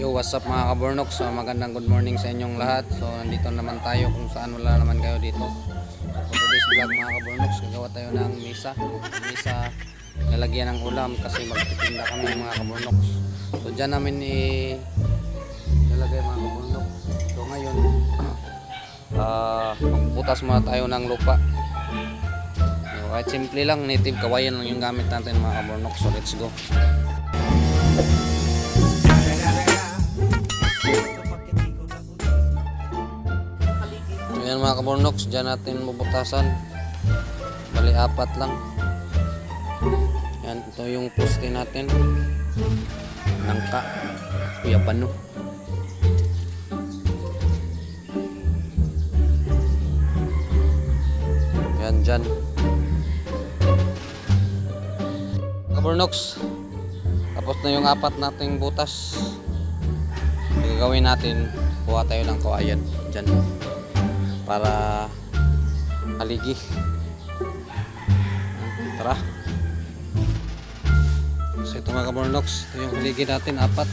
Yo, what's up mga kabornok? So, magandang good morning sa inyong lahat. So, nandito naman tayo kung saan wala naman kayo dito. So, for vlog mga kabornok, gagawa tayo ng misa. Misa, lalagyan ng ulam kasi magtitinda kami mga kabornok. So, dyan namin i lalagay mga kabornok. So, ngayon, ah magputas muna tayo ng lupa. So, kahit simple lang, native kawayan lang yung gamit natin mga kabornok. So, let's go. Mga kabornoks, dyan natin bubutasan. Bali apat lang. Yan, ito yung poste natin. Nangka. Kuya Bano. Yan dyan. Kabornoks, tapos na yung apat nating butas. Gagawin natin, kuha tayo ng kawayan dyan para haligi. Tara. So ito mga kabornox, ito yung haligi natin, apat.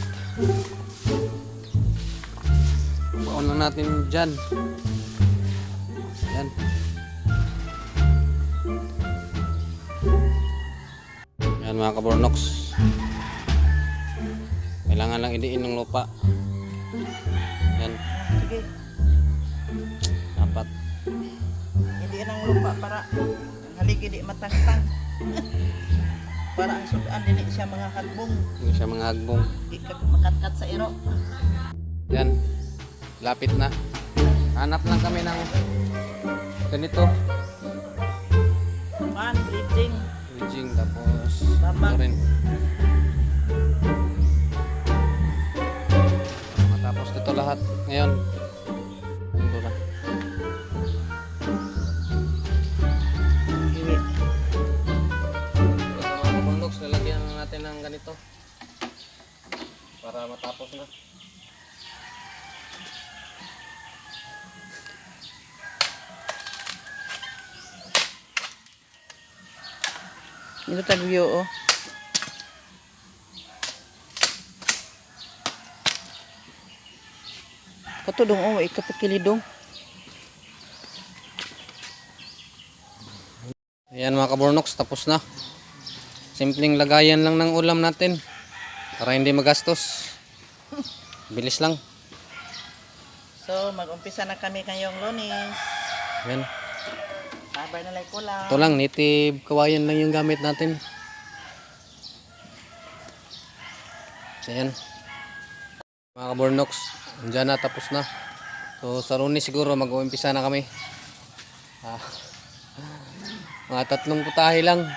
Baon lang natin dyan. Yan. Yan mga kabornox. Kailangan lang idiin ng lupa. Para haligi di matangtang. para ang sudan dili siya mga hagbong, Hindi siya mga hagbong. makatkat sa iro. Yan. Lapit na. Hanap lang kami ng ganito. Man, bleeding. Bridging tapos ito rin. Matapos dito lahat ngayon. Ito tagyo oh. Katudong oh, ikapikilidong. Ayan mga kabornoks, tapos na. Simpleng lagayan lang ng ulam natin. Para hindi magastos. Bilis lang. So, mag-umpisa na kami ngayong lunes. Ayan. Sabay na lang ko lang. Ito lang, native kawayan lang yung gamit natin. So yan. Mga kabornox, andyan na, tapos na. So sa lunes siguro mag-uumpisa na kami. Ah, mga tatlong putahe lang.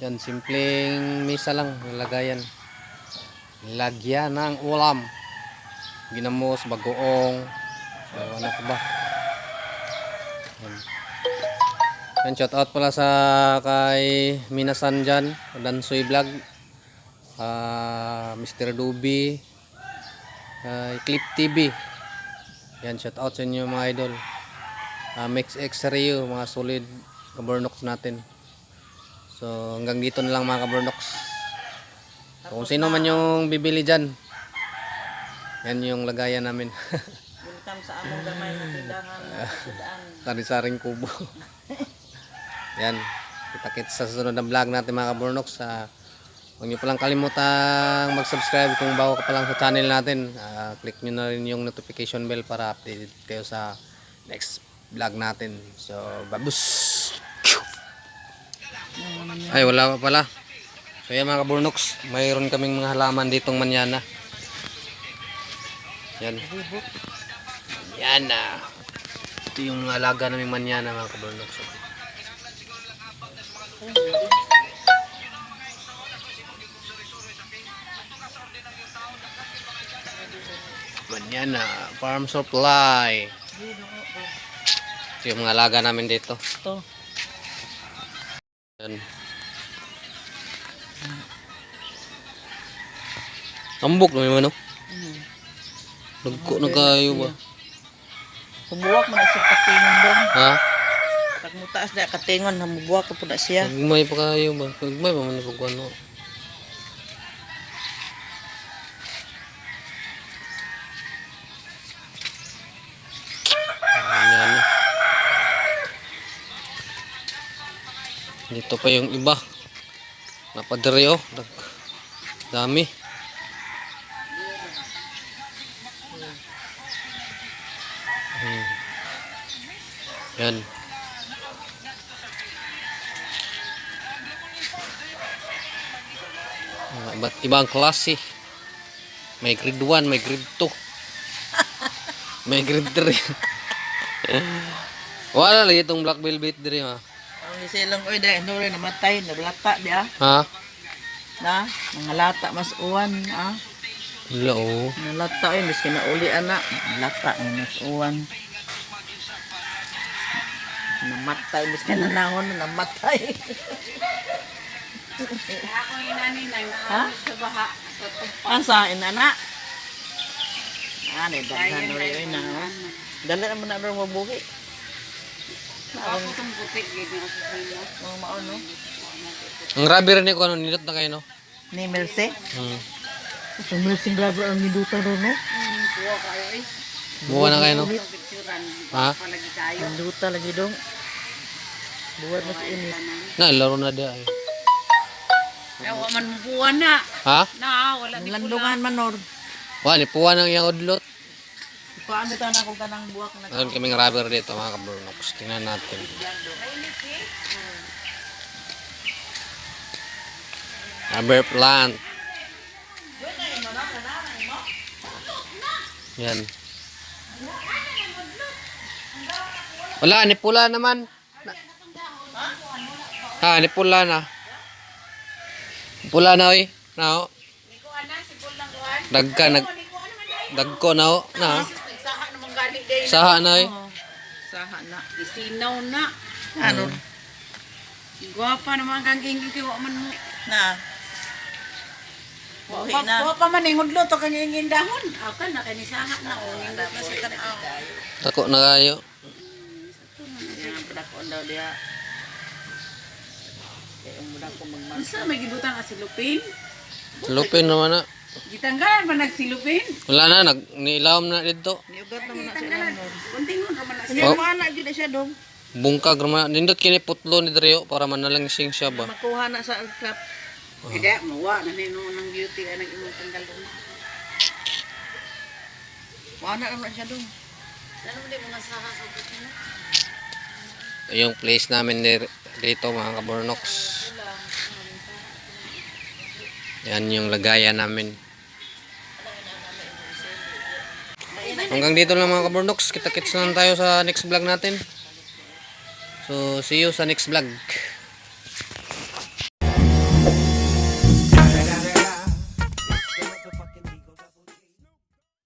Yan, simpleng misa lang, nalagayan. Lagyan ng ulam. Ginamos, bagoong. So ano pa ba? Yan. Yan, shout out pala sa kay Minasan dyan, Dansoy Vlog, ah Mr. Duby, kay Clip TV. Yan, shout out sa inyo mga idol. Uh, Mix X Rio, mga solid kaburnox natin. So, hanggang dito na lang mga kaburnox. So, kung sino man yung bibili dyan, yan yung lagayan namin. Welcome sa among gamay na sudan. Sari-saring kubo. Yan. Kita-kits sa susunod na vlog natin mga kaburnoks. Uh, huwag niyo palang kalimutang mag-subscribe kung bago ka pa lang sa channel natin. Ah, click niyo na rin yung notification bell para updated kayo sa next vlog natin. So, babus! Ay, wala pa pala. So, yan mga kaburnoks. Mayroon kaming mga halaman ditong manyana. Yan. Yan na. Ito yung alaga namin manyana mga kaburnoks. Manyana, farm supply. Ito yung mga alaga namin dito. Ito. Yan. Ambok naman ano? Mm. Nagko na kayo ba? Sumuwak mo na siya katingon dong. Ha? Pag mutaas na katingon, namubuwak ko po na siya. Nagmay pa kayo ba? Nagmay pa man pag ano. Dito pa yung iba. Napadiri oh. Dami. Hmm. Yan. Ah, Iba't ibang klase. May grade 1, may grade 2. may grade 3. Wala lagi itong black velvet diri ha. Ang silang oy dahil no rin namatay, naglata dia. Ha? Na, mga lata mas uwan, ah. Wala oh. Nalata oy, miski na uli ana. Lata mas uwan. Namatay, miski na namatay. Ako nanay na Ha? sa baha. Asa, inana? Ah, ni daghan rin na. oh. Dali naman na rin mabuhi. Ako itong puti, ganyan ako sa inyo. Mga maon, no? Ang rubber ni ko ano nilot na kayo no. Ni Milse. Hmm. Sa Milse grabe ang niluta ron, no? Hmm, kuha kayo eh. Buwa na kayo no. Ha? Niluta lagi dong. Buwan mas init. Na laro na dia ay. Yawa man mo buwan na. Ha? Na, wala di pula. Landungan manor. Wa ni puwa nang iyang udlot. Paano ta na kung kanang buwak na Meron kaming rubber dito mga kaburnoks. Tingnan natin. Rubber plant. Yan. Wala, ni pula naman. Ha, ni pula na. Pula na oy. Na oh. Dagka nag Dagko na oh. Na. Oh. Nagsaha naman gani day. Saha na oy. Saha na. Isinaw na. Ano? Gwapa naman kang ingin kiwa man mo. Na. Buhi Wa na. wa pa man ingod lo to kang ingin dahon. Aw ka na kanisaha na o ingod na sa tanaw. Dako na kayo. Yan pala ko daw dia. Kaya ang muna ko magmahal. Unsa may gibutang ka silupin? Lupin naman na. Gitanggalan ba nagsilupin? Wala na, nag niilawom na dito. Niugat naman na siya manor. Kuntingon ra man na Hindi Oh. mo anak gid siya dong. Bungkag naman. Nindot kini putlo ni Drio para manalangsing siya ba. Makuha na sa club. Kaya mawa na nino ng beauty ay nag-imong tanggal doon. Wala na naman siya dong. Ano mo di mga saha sa yung place namin dito mga kabornox. Yan yung lagayan namin. Hanggang dito lang mga kabornox. Kita-kits lang tayo sa next vlog natin. So, see you sa next vlog.